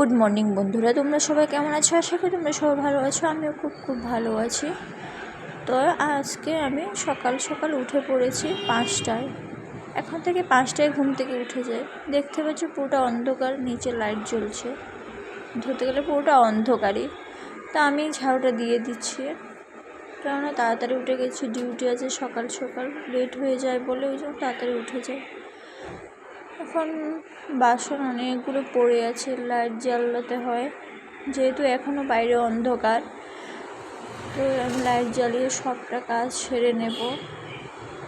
Good morning বন্ধুরা। তোমরা সবাই কেমন আছো? আশা করি তোমরা সবাই ভালো আছো। আমিও খুব খুব ভালো আছি। তো আজকে আমি সকাল সকাল উঠে পড়েছি পাঁচটায়। এখন থেকে পাঁচটায় ঘুম থেকে উঠে যাই। দেখতে পাচ্ছ পুরোটা অন্ধকার, নিচে লাইট জ্বলছে। ধরতে গেলে পুরোটা অন্ধকারই। তা আমি ঝাড়ুটা দিয়ে দিচ্ছি। কেননা তাড়াতাড়ি উঠে গেছি। ডিউটি আছে সকাল সকাল। লেট হয়ে যায় বলে ওই জন্য তাড়াতাড়ি উঠে যায় এখন বাসন অনেকগুলো পড়ে আছে, লাইট জ্বালাতে হয়। যেহেতু এখনও বাইরে অন্ধকার, তো আমি লাইট জ্বালিয়ে সবটা কাজ সেরে নেব।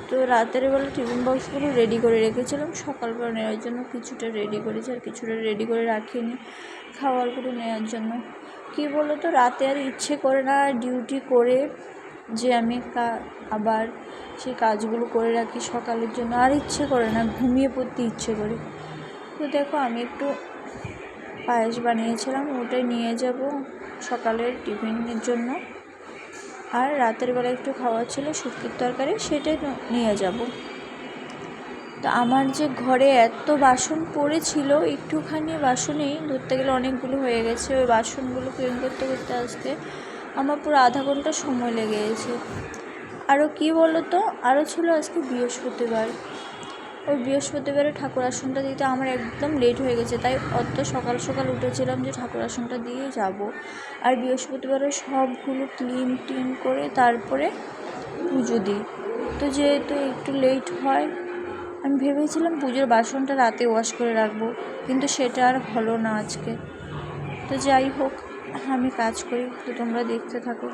তো রাতের বেলা টিফিন বক্সগুলো রেডি করে রেখেছিলাম, সকালবেলা নেওয়ার জন্য কিছুটা রেডি করেছি আর কিছুটা রেডি করে রাখিনি খাবারগুলো নেওয়ার জন্য। কী বলো তো রাতে আর ইচ্ছে করে না, ডিউটি করে যে আমি আবার সেই কাজগুলো করে রাখি সকালের জন্য। আর ইচ্ছে করে না, ঘুমিয়ে পড়তে ইচ্ছে করে। তো দেখো, আমি একটু পায়েস বানিয়েছিলাম, ওটাই নিয়ে যাব সকালের টিফিনের জন্য। আর রাতের বেলা একটু খাওয়া ছিল শুটকির তরকারি, সেটাই নিয়ে যাব। তো আমার যে ঘরে এত বাসন পড়েছিল, একটুখানি বাসনেই ধরতে গেলে অনেকগুলো হয়ে গেছে। ওই বাসনগুলো ক্লিন করতে করতে আসতে আমার পুরো আধা ঘণ্টা সময় লেগে গেছে। আরও কী বলো তো? আরও ছিল আজকে বৃহস্পতিবার। ওই বৃহস্পতিবারে ঠাকুর আসনটা দিতে আমার একদম লেট হয়ে গেছে, তাই অত সকাল সকাল উঠেছিলাম যে ঠাকুর আসনটা দিয়ে যাব। আর বৃহস্পতিবারে সবগুলো ক্লিন টিন করে তারপরে পুজো দিই। তো যেহেতু একটু লেট হয়, আমি ভেবেছিলাম পুজোর বাসনটা রাতে ওয়াশ করে রাখব, কিন্তু সেটা আর হলো না আজকে। তো যাই হোক আমি কাজ করি তো তোমরা দেখতে থাকো।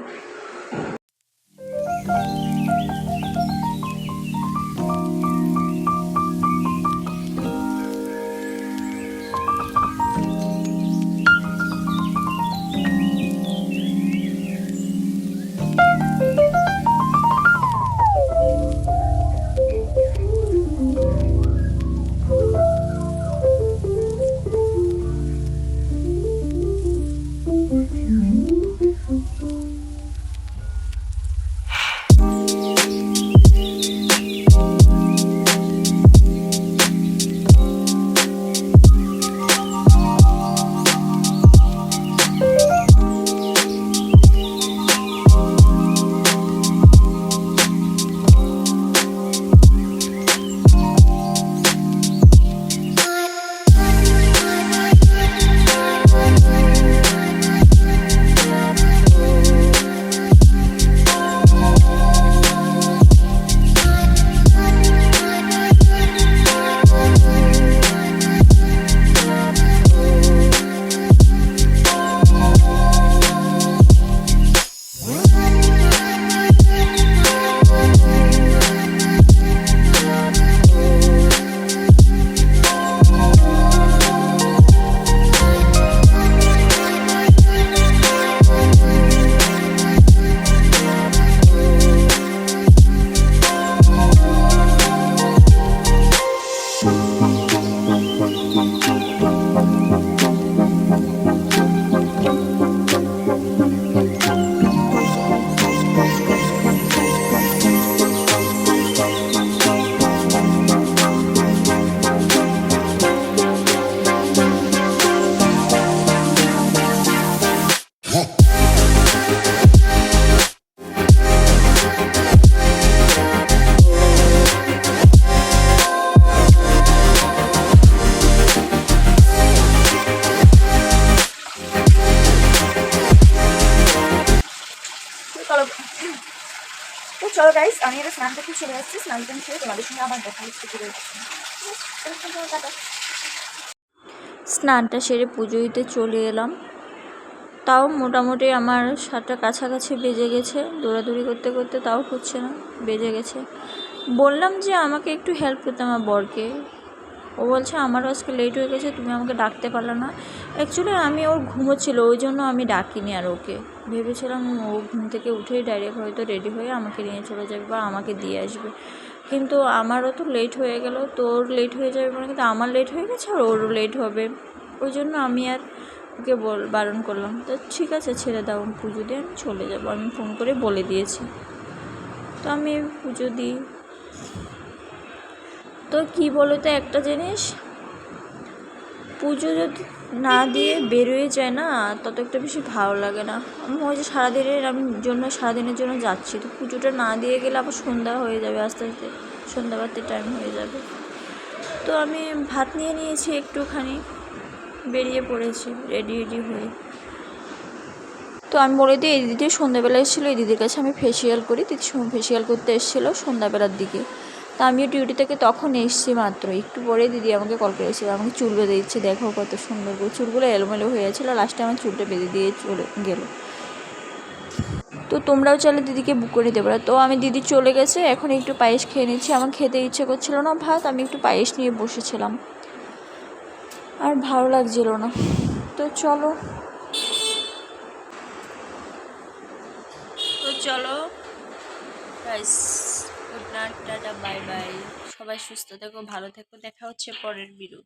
গাইস আমি এটা স্নান থেকে চলে আসছি, স্নান টান ছেড়ে তোমাদের সঙ্গে আবার দেখা হচ্ছে, ফিরে স্নানটা সেরে পুজো দিতে চলে এলাম। তাও মোটামুটি আমার সাতটা কাছাকাছি বেজে গেছে, দৌড়াদৌড়ি করতে করতে তাও হচ্ছে না, বেজে গেছে। বললাম যে আমাকে একটু হেল্প করতে আমার বরকে। ও বলছে, আমারও আজকে লেট হয়ে গেছে, তুমি আমাকে ডাকতে পারলে না। অ্যাকচুয়ালি আমি ওর ঘুমোচ্ছিল, ওই জন্য আমি ডাকিনি আর ওকে। ভেবেছিলাম ও ঘুম থেকে উঠেই ডাইরেক্ট হয়তো রেডি হয়ে আমাকে নিয়ে চলে যাবে বা আমাকে দিয়ে আসবে। কিন্তু আমারও তো লেট হয়ে গেল, তোর লেট হয়ে যাবে মানে কিন্তু আমার লেট হয়ে গেছে আর ওরও লেট হবে। ওই জন্য আমি আর ওকে বল, বারণ করলাম, তো ঠিক আছে, ছেড়ে দাও পুজো দিয়ে, আমি চলে যাব। আমি ফোন করে বলে দিয়েছি। তো আমি পুজো দিই। তো কী বলো তো একটা জিনিস? পুজো যদি না দিয়ে বেরোয় যায় না, তত একটা বেশি ভালো লাগে না। আমি ওই যে সারাদিনের আমি জন্য সারাদিনের জন্য যাচ্ছি, তো পুজোটা না দিয়ে গেলে আবার সন্ধ্যা হয়ে যাবে আস্তে আস্তে, সন্ধ্যাবাতির টাইম হয়ে যাবে। তো আমি ভাত নিয়ে নিয়েছি একটুখানি, বেরিয়ে পড়েছি রেডি রেডি হয়ে। তো আমি বলে দিই, এই দিদি সন্ধ্যাবেলা এসেছিল, এই দিদির কাছে আমি ফেসিয়াল করি, দিদি ফেসিয়াল করতে এসেছিল সন্ধ্যাবেলার দিকে। তা আমিও ডিউটি থেকে তখন এসেছি মাত্র। একটু পরে দিদি আমাকে কল করেছিল। আমাকে চুল বেঁধে দিচ্ছে। দেখো কত সুন্দর করে চুলগুলো এলোমেলো হয়ে গেছিল। লাস্টে আমার চুলটা বেঁধে দিয়ে চলে গেলো। তো তোমরাও চাইলে দিদিকে বুক করে দিতে পারো। তো আমি দিদি চলে গেছে। এখন একটু পায়েস খেয়ে নিচ্ছি। আমার খেতে ইচ্ছে করছিল না। ভাত আমি একটু পায়েস নিয়ে বসেছিলাম। আর ভালো লাগছিল না। তো চলো। তো চলো। Guys good night tata bye bye. সবাই সুস্থ থেকো ভালো থেকো দেখা হচ্ছে পরের বিরু